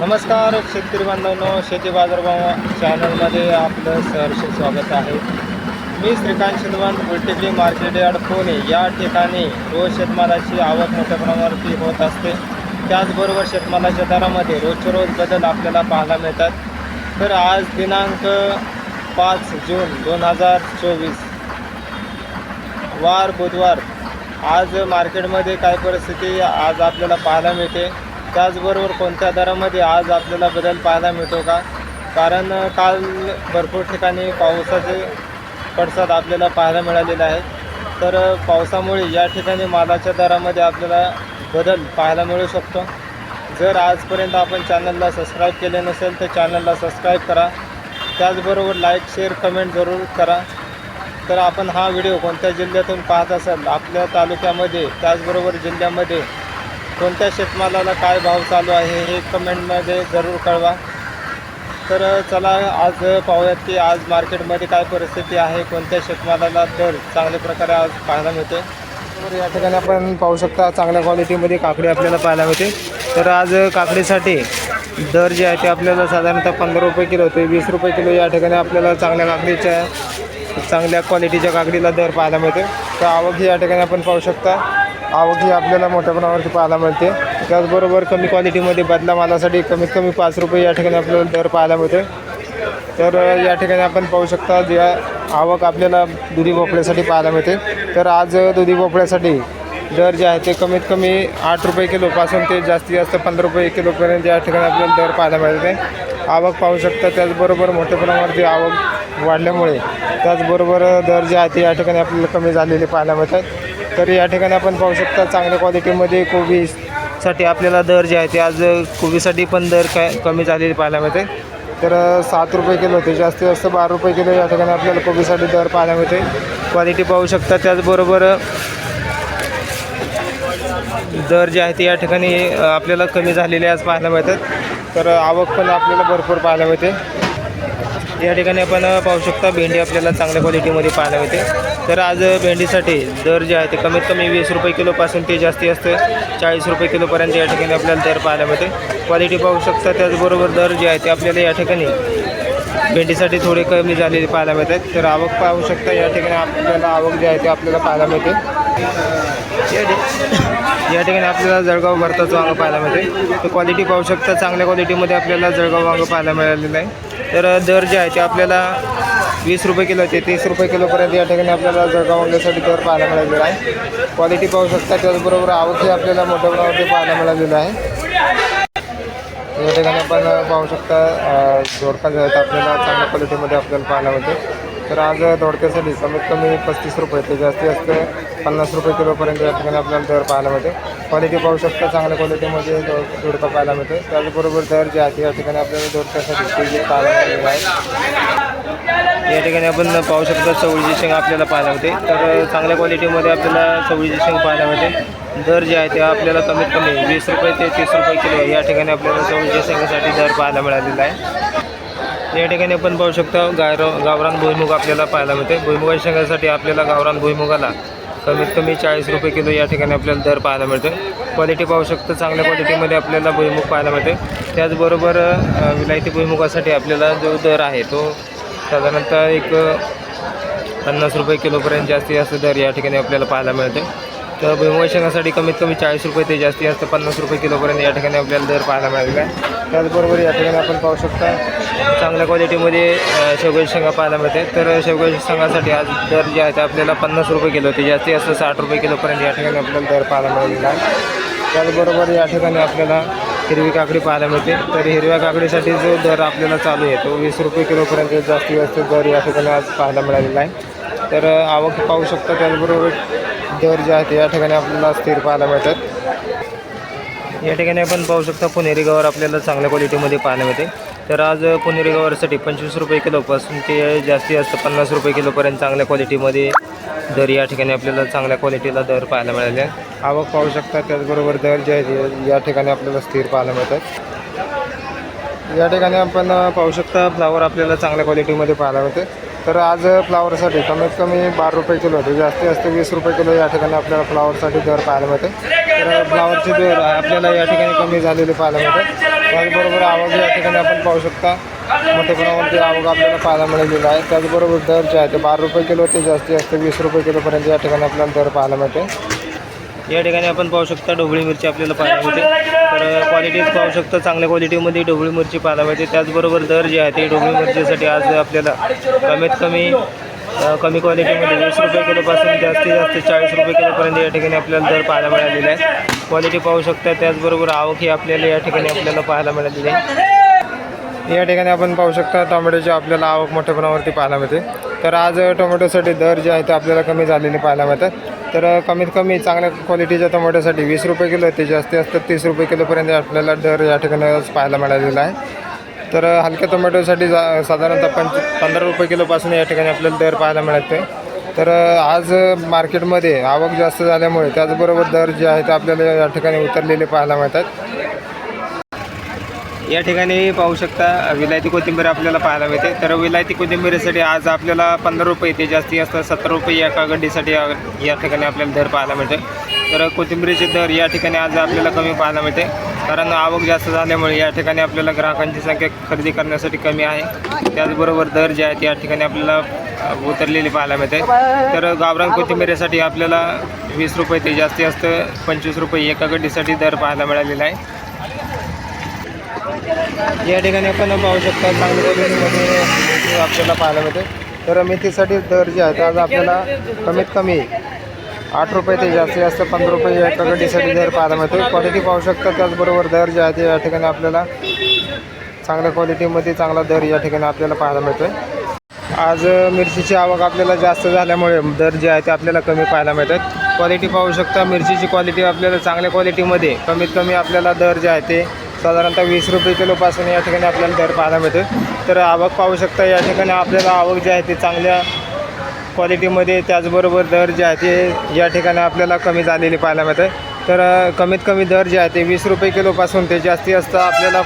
नमस्कार शेतकरी बांधवांनो शेती बाजारभाव चॅनलमध्ये आपलं सहर्ष स्वागत आहे. मी श्रीकांत शिलवंत बुलटिकली मार्केट यार्ड पुणे. या ठिकाणी रोज शेतमालाची आवक मोठ्या प्रमाणावरती होत असते. त्याचबरोबर शेतमालाच्या दरामध्ये रोजच्या रोज बदल आपल्याला पाहायला मिळतात. तर आज दिनांक पाच जून दोन हजार चोवीस. वार बुधवार. आज मार्केटमध्ये काय परिस्थिती आज आपल्याला पाहायला मिळते. त्याचबरोबर कोणत्या दरामध्ये आज आपल्याला बदल पाहायला मिळतो का? कारण काल भरपूर ठिकाणी पावसाचे पडसाद आपल्याला पाहायला मिळालेले आहे तर पावसामुळे या ठिकाणी मालाच्या दरामध्ये आपल्याला बदल पाहायला मिळू शकतो. जर आजपर्यंत आपण चॅनलला सबस्क्राईब केले नसेल तर चॅनलला सबस्क्राईब करा. त्याचबरोबर लाईक शेअर कमेंट जरूर करा. तर आपण हा व्हिडिओ कोणत्या जिल्ह्यातून पाहत असाल? आपल्या तालुक्यामध्ये त्याचबरोबर जिल्ह्यामध्ये कोणत्या शेतमालाला काय भाव चालू आहे हे कमेंटमध्ये जरूर कळवा. तर चला आज पाहूयात की आज मार्केटमध्ये काय परिस्थिती आहे कोणत्या शेतमालाला दर चांगल्या प्रकारे आज पाहायला मिळते. तर या ठिकाणी आपण पाहू शकता चांगल्या क्वालिटीमध्ये काकडी आपल्याला पाहायला मिळते. तर आज काकडीसाठी दर जे आहे ते आपल्याला साधारणतः पंधरा रुपये किलो ते वीस रुपये किलो या ठिकाणी आपल्याला चांगल्या काकडीच्या चांगल्या क्वालिटीच्या काकडीला दर पाहायला मिळते. तर आवक ही या ठिकाणी आपण पाहू शकता. आवक ही आपल्याला मोठ्या प्रमाणावरती पाहायला मिळते. त्याचबरोबर कमी क्वालिटीमध्ये बदला मालासाठी कमीत कमी पाच रुपये या ठिकाणी आपल्याला दर पाहायला मिळते. तर या ठिकाणी आपण पाहू शकता ज्या आवक आपल्याला दुधी भोपळ्यासाठी पाहायला मिळते. तर आज दुधी भोपळ्यासाठी दर जे आहे ते कमीत कमी आठ रुपये किलोपासून ते जास्तीत जास्त पंधरा रुपये किलोपर्यंत या ठिकाणी आपल्याला दर पाहायला मिळते. आवक पाहू शकता त्याचबरोबर मोठ्या प्रमाणावरती आवक वाढल्यामुळे त्याचबरोबर दर जे आहे ते या ठिकाणी आपल्याला कमी झालेले पाहायला मिळतात. तर या ठिकाणी आपण पाहू शकता चांगल्या क्वालिटीमध्ये कोबीसाठी आपल्याला दर जे आहे ते आज कोबीसाठी पण दर काय कमी झालेले पाहायला मिळते. तर सात रुपये किलो होते जास्तीत जास्त बारा रुपये किलो या ठिकाणी आपल्याला कोबीसाठी दर पाहायला मिळते. क्वालिटी पाहू शकता त्याचबरोबर दर जे आहे ते या ठिकाणी आपल्याला कमी झालेले आज पाहायला मिळतात. तर आवक पण आपल्याला भरपूर पाहायला मिळते. या ठिकाणी आपण पाहू शकता भेंडी आपल्याला चांगल्या क्वालिटीमध्ये पाहायला मिळते. तर आज भेंडीसाठी दर जे आहे ते कमीत कमी वीस रुपये किलोपासून ते जास्ती असते. चाळीस रुपये किलोपर्यंत या ठिकाणी आपल्याला दर पाहायला मिळते. क्वालिटी पाहू शकता त्याचबरोबर दर जे आहे ते आपल्याला या ठिकाणी भेंडीसाठी थोडे कमी झालेले पाहायला मिळतात. तर आवक पाहू शकता या ठिकाणी आपल्याला आवक जी आहे ते आपल्याला पाहायला मिळते. या या ठिकाणी आपल्याला जळगाव भरताचं वांगं पाहायला मिळते. तर क्वालिटी पाहू शकता चांगल्या क्वालिटीमध्ये आपल्याला जळगाव वांगं पाहायला मिळालेलं आहे. तर दर जे आहे ते आपल्याला वीस रुपये किलो ते तीस रुपये किलोपर्यंत या ठिकाणी आपल्याला जळगाव वांग्यासाठी दर पाहायला मिळालेला आहे. क्वालिटी पाहू शकता त्याचबरोबर आवकही आपल्याला मोठ्या प्रमाणावरती पाहायला मिळालेलं आहे. या ठिकाणी आपण पाहू शकता जोडका दोडका जे आपल्याला चांगल्या क्वालिटीमध्ये आपल्याला पाहायला मिळते. तर आज दोडक्यासाठी कमीत कमी पस्तीस रुपये ते जास्तीत जास्त पन्नास रुपये किलोपर्यंत या ठिकाणी आपल्याला दर पाहायला मिळते. क्वालिटी पाहू शकता चांगल्या क्वालिटीमध्ये दो दोडका पाहायला मिळते. त्याचबरोबर दर जे आहे या ठिकाणी आपल्याला दोडक्यासाठी ते जे पाहायला मिळालेलं आहे. या ठिकाणी आपण पाहू शकता चवळीची शेंग आपल्याला पाहायला मिळते. तर चांगल्या क्वालिटीमध्ये आपल्याला चवळीची शेंग पाहायला मिळते. दर जे आहे ते आपल्याला कमीत कमी वीस रुपये ते तीस रुपये किलो या ठिकाणी आपल्याला चवळीच्या शेंगासाठी दर पाहायला मिळालेला आहे. या ठिकाणी आपण पाहू शकता गायरो गावरान भुईमुग आपल्याला पाहायला मिळते. भुईमुगाच्या शेंगासाठी आपल्याला गावरान भुईमुगाला कमीत कमी चाळीस रुपये किलो या ठिकाणी आपल्याला दर पाहायला मिळते क्वालिटी पाहू शकतो चांगल्या क्वालिटीमध्ये आपल्याला भुईमुग पाहायला मिळते त्याचबरोबर विलायती भुईमुगासाठी आपल्याला जो दर आहे तो साधारणतः एक पन्नास रुपये किलोपर्यंत जास्तीत जास्त दर या ठिकाणी आपल्याला पाहायला मिळते तर भुईमुगा शेंगासाठी कमीत कमी चाळीस रुपये ते जास्तीत जास्त पन्नास रुपये किलोपर्यंत या ठिकाणी आपल्याला दर पाहायला मिळालेला आहे. त्याचबरोबर या ठिकाणी आपण पाहू शकता चांगल्या क्वालिटीमध्ये अ, शेवग्याची शेंगा पाहायला मिळते. तर शेवग्याच्या शेंगासाठी आज दर जे आहे ते आपल्याला पन्नास रुपये किलो ते जास्तीत जास्त साठ रुपये किलोपर्यंत या ठिकाणी आपल्याला दर पाहायला मिळालेला आहे. त्याचबरोबर या ठिकाणी आपल्याला हिरवी काकडी पाहायला मिळते. तर हिरव्या काकडीसाठी जो दर आपल्याला चालू आहे तो वीस रुपये किलोपर्यंत जास्तीत जास्त दर या ठिकाणी आज पाहायला मिळालेला आहे. तर आवक पाहू शकता त्याचबरोबर दर जे आहे ते या ठिकाणी आपल्याला स्थिर पाहायला मिळतात. या ठिकाणी आपण पाहू शकता पुणेरी गवार आपल्याला चांगल्या क्वालिटीमध्ये पाहायला मिळते. तर आज पुणेरी गवारसाठी पंचवीस रुपये किलोपासून ते जास्तीत जास्त पन्नास रुपये किलोपर्यंत चांगल्या क्वालिटीमध्ये दर या ठिकाणी आपल्याला चांगल्या क्वालिटीला दर पाहायला मिळाले. आवक पाहू शकता त्याचबरोबर दर जे आहे या ठिकाणी आपल्याला स्थिर पाहायला मिळतात. या ठिकाणी आपण पाहू शकता फ्लावर आपल्याला चांगल्या क्वालिटीमध्ये पाहायला मिळते. तर आज फ्लावरसाठी कमीत कमी बारा रुपये किलो होते जास्तीत जास्त वीस रुपये किलो या ठिकाणी आपल्याला फ्लावरसाठी दर पाहायला मिळते. तर फ्लावरचे दर आपल्याला या ठिकाणी कमी झालेले पाहायला मिळते. त्याचबरोबर आवक या ठिकाणी आपण पाहू शकता. मोठ्या प्रमाणावरती आवक आपल्याला पाहायला मिळालेला आहे. त्याचबरोबर दर जे आहे ते बारा रुपये किलो ते जास्तीत जास्त वीस रुपये किलोपर्यंत या ठिकाणी आपल्याला दर पाहायला मिळते. या ठिकाणी आपण पाहू शकता ढोबळी मिरची आपल्याला पाहायला मिळते. तर क्वालिटीत पाहू शकता चांगल्या क्वालिटीमध्ये ढोबळी मिरची पाहायला मिळते. त्याचबरोबर दर जे आहे ते ढोबळी मिरचीसाठी आज आपल्याला कमीत कमी कमी क्वालिटीमध्ये वीस रुपये किलोपासून जास्तीत जास्त चाळीस रुपये किलोपर्यंत या ठिकाणी आपल्याला दर पाहायला मिळालेला आहे क्वालिटी पाहू शकता त्याचबरोबर आवक ही आपल्याला या ठिकाणी आपल्याला पाहायला मिळालेली आहे. या ठिकाणी आपण पाहू शकता टोमॅटोची आपल्याला आवक मोठ्या प्रमाणावरती पाहायला मिळते. तर आज टोमॅटोसाठी दर जे आहे ते आपल्याला कमी झालेले पाहायला मिळतात. तर कमीत कमी चांगल्या क्वालिटीच्या टोमॅटोसाठी वीस रुपये किलो ते जास्ती असतात तीस रुपये किलोपर्यंत आपल्याला दर या ठिकाणी पाहायला मिळालेला आहे. तर हलक्या टोमॅटोसाठी जा साधारणतः पंच पंधरा रुपये किलोपासून या ठिकाणी आपल्याला दर पाहायला मिळते. तर आज मार्केटमध्ये आवक जास्त झाल्यामुळे त्याचबरोबर दर जे आहे ते आपल्याला या ठिकाणी उतरलेले पाहायला मिळतात. या ठिकाणी पाहू शकता विलायती कोथिंबीर आपल्याला पाहायला मिळते. तर विलायती कोथिंबीरीसाठी आज आपल्याला पंधरा रुपये ते जास्ती असतात सत्तर रुपये एका गड्डीसाठी या ठिकाणी आपल्याला दर पाहायला मिळते. तर कोथिंबीरीचे दर या ठिकाणी आज आपल्याला कमी पाहायला मिळते. कारण आवक जास्त झाल्यामुळे या ठिकाणी आपल्याला ग्राहकांची संख्या खरेदी करण्यासाठी कमी आहे. त्याचबरोबर दर जे आहेत या ठिकाणी आपल्याला उतरलेली पाहायला मिळते. तर गावरान कोथिंबीरीसाठी आपल्याला वीस रुपये ते जास्ती असतं पंचवीस रुपये एका गड्डीसाठी दर पाहायला मिळालेला आहे. या ठिकाणी आपण पाहू शकता चांगल्या क्वालिटीमध्ये आपल्याला पाहायला मिळते. तर मेथीसाठी दर जे आहेत आज आपल्याला कमीत कमी आठ रुपये ते जास्तीत जास्त पंधरा रुपये एका गड्डीसाठी दर पाहायला मिळतो. क्वालिटी पाहू शकता त्याचबरोबर दर जे आहे ते या ठिकाणी आपल्याला चांगल्या क्वालिटीमध्ये चांगला दर या ठिकाणी आपल्याला पाहायला मिळतो आज मिरचीची आवक आपल्याला जास्त झाल्यामुळे दर जे आहे ते आपल्याला कमी पाहायला मिळतात. क्वालिटी पाहू शकता मिरचीची क्वालिटी आपल्याला चांगल्या क्वालिटीमध्ये कमीत कमी आपल्याला दर जे आहे ते साधारणतः वीस रुपये किलोपासून या ठिकाणी आपल्याला दर पाहायला मिळतो तर आवक पाहू शकता या ठिकाणी आपल्याला आवक जे आहे ते चांगल्या क्वालिटीमध्ये त्याचबरोबर दर जे आहे ते या ठिकाणी आपल्याला कमी झालेली पाहायला मिळतं तर कमीत कमी दर जे आहे ते वीस रुपये किलोपासून ते जास्ती जास्त आपल्याला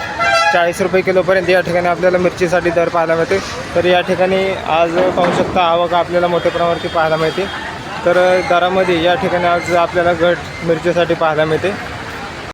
चाळीस रुपये किलोपर्यंत या ठिकाणी आपल्याला मिरचीसाठी दर पाहायला मिळते तर या ठिकाणी आज पाहू शकता आवक आपल्याला मोठ्या प्रमाणावरती पाहायला मिळते. तर दरामध्ये या ठिकाणी आज आपल्याला घट मिरचीसाठी पाहायला मिळते.